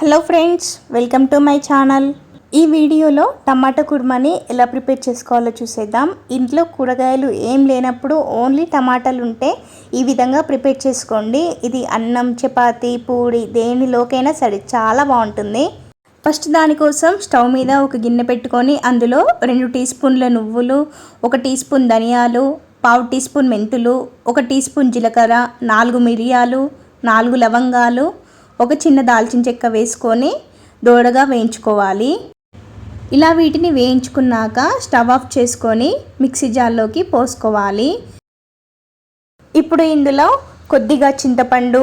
Hello friends welcome to my channel. ఈ వీడియోలో టమాటా కుర్మాని ఎలా ప్రిపేర్ చేసుకోవాలో చూసేద్దాం. ఇంట్లో కూరగాయలు ఏం లేనప్పుడు ఓన్లీ టమాటాలు ఉంటే ఈ విధంగా ప్రిపేర్ చేసుకోండి. ఇది అన్నం చపాతి పూడి దేనిలోకైనా సరే చాలా బాగుంటుంది. ఫస్ట్ దానికోసం స్టవ్ మీద ఒక గిన్నె పెట్టుకొని అందులో రెండు టీ స్పూన్ల నువ్వులు ఒక టీ స్పూన్ ధనియాలు పావు టీ స్పూన్ మెంతులు ఒక టీ స్పూన్ జీలకర్ర నాలుగు మిరియాలు నాలుగు లవంగాలు ఒక చిన్న దాల్చిన చెక్క వేసుకొని దోరగా వేయించుకోవాలి. ఇలా వీటిని వేయించుకున్నాక స్టవ్ ఆఫ్ చేసుకొని మిక్సీ జార్లోకి పోసుకోవాలి. ఇప్పుడు ఇందులో కొద్దిగా చింతపండు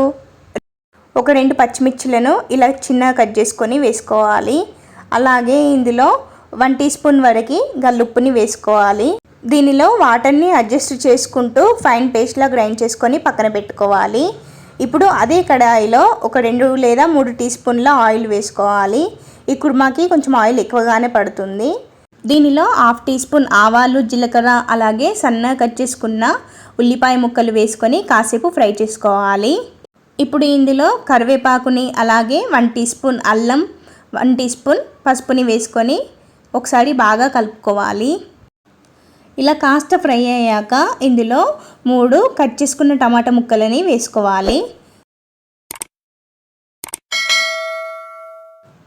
ఒక రెండు పచ్చిమిర్చిలను ఇలా చిన్నగా కట్ చేసుకొని వేసుకోవాలి. అలాగే ఇందులో వన్ టీ స్పూన్ వరకు గల్లుప్పుని వేసుకోవాలి. దీనిలో వాటర్ని అడ్జస్ట్ చేసుకుంటూ ఫైన్ పేస్ట్లా గ్రైండ్ చేసుకొని పక్కన పెట్టుకోవాలి. ఇప్పుడు అదే కడాయిలో ఒక రెండు లేదా మూడు టీ స్పూన్ల ఆయిల్ వేసుకోవాలి. ఈ కుర్మాకి కొంచెం ఆయిల్ ఎక్కువగానే పడుతుంది. దీనిలో హాఫ్ టీ స్పూన్ ఆవాలు జీలకర్ర అలాగే సన్నగా కట్ చేసుకున్న ఉల్లిపాయ ముక్కలు వేసుకొని కాసేపు ఫ్రై చేసుకోవాలి. ఇప్పుడు ఇందులో కరివేపాకుని అలాగే వన్ టీ స్పూన్ అల్లం వన్ టీ స్పూన్ పసుపుని వేసుకొని ఒకసారి బాగా కలుపుకోవాలి. ఇలా కాస్త ఫ్రై అయ్యాక ఇందులో మూడు కట్ చేసుకున్న టమాటా ముక్కలని వేసుకోవాలి.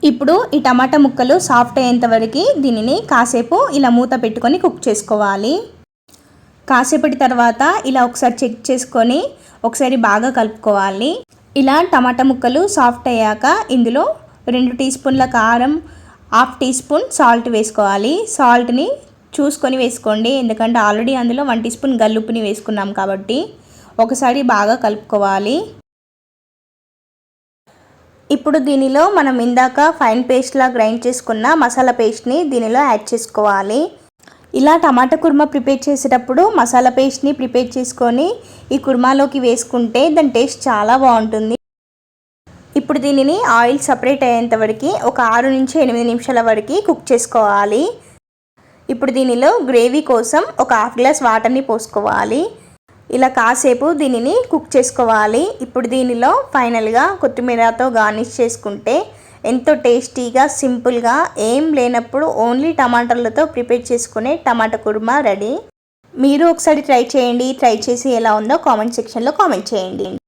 ఇప్పుడు ఈ టమాటా ముక్కలు సాఫ్ట్ అయ్యేంత వరకు దీనిని కాసేపు ఇలా మూత పెట్టుకొని కుక్ చేసుకోవాలి. కాసేపటి తర్వాత ఇలా ఒకసారి చెక్ చేసుకొని ఒకసారి బాగా కలుపుకోవాలి. ఇలా టమాటా ముక్కలు సాఫ్ట్ అయ్యాక ఇందులో రెండు టీ స్పూన్ల కారం హాఫ్ టీ స్పూన్ సాల్ట్ వేసుకోవాలి. సాల్ట్ని చూసుకొని వేసుకోండి. ఎందుకంటే ఆల్రెడీ అందులో వన్ టీ స్పూన్ గల్లుప్పుని వేసుకున్నాం కాబట్టి ఒకసారి బాగా కలుపుకోవాలి. ఇప్పుడు దీనిలో మనం ఇందాక ఫైన్ పేస్ట్లా గ్రైండ్ చేసుకున్న మసాలా పేస్ట్ని దీనిలో యాడ్ చేసుకోవాలి. ఇలా టమాటా కుర్మా ప్రిపేర్ చేసేటప్పుడు మసాలా పేస్ట్ని ప్రిపేర్ చేసుకొని ఈ కుర్మాలోకి వేసుకుంటే దాని టేస్ట్ చాలా బాగుంటుంది. ఇప్పుడు దీనిని ఆయిల్ సపరేట్ అయ్యేంత వరకు ఒక ఆరు నుంచి ఎనిమిది నిమిషాల వరకు కుక్ చేసుకోవాలి. ఇప్పుడు దీనిలో గ్రేవీ కోసం ఒక హాఫ్ గ్లాస్ వాటర్ని పోసుకోవాలి. ఇలా కాసేపు దీనిని కుక్ చేసుకోవాలి. ఇప్పుడు దీనిలో ఫైనల్గా కొత్తిమీరతో గార్నిష్ చేసుకుంటే ఎంతో టేస్టీగా సింపుల్గా ఏం లేనప్పుడు ఓన్లీ టమాటాలతో ప్రిపేర్ చేసుకునే టమాటా కుర్మా రెడీ. మీరు ఒకసారి ట్రై చేయండి. ట్రై చేసి ఎలా ఉందో కామెంట్ సెక్షన్లో కామెంట్ చేయండి.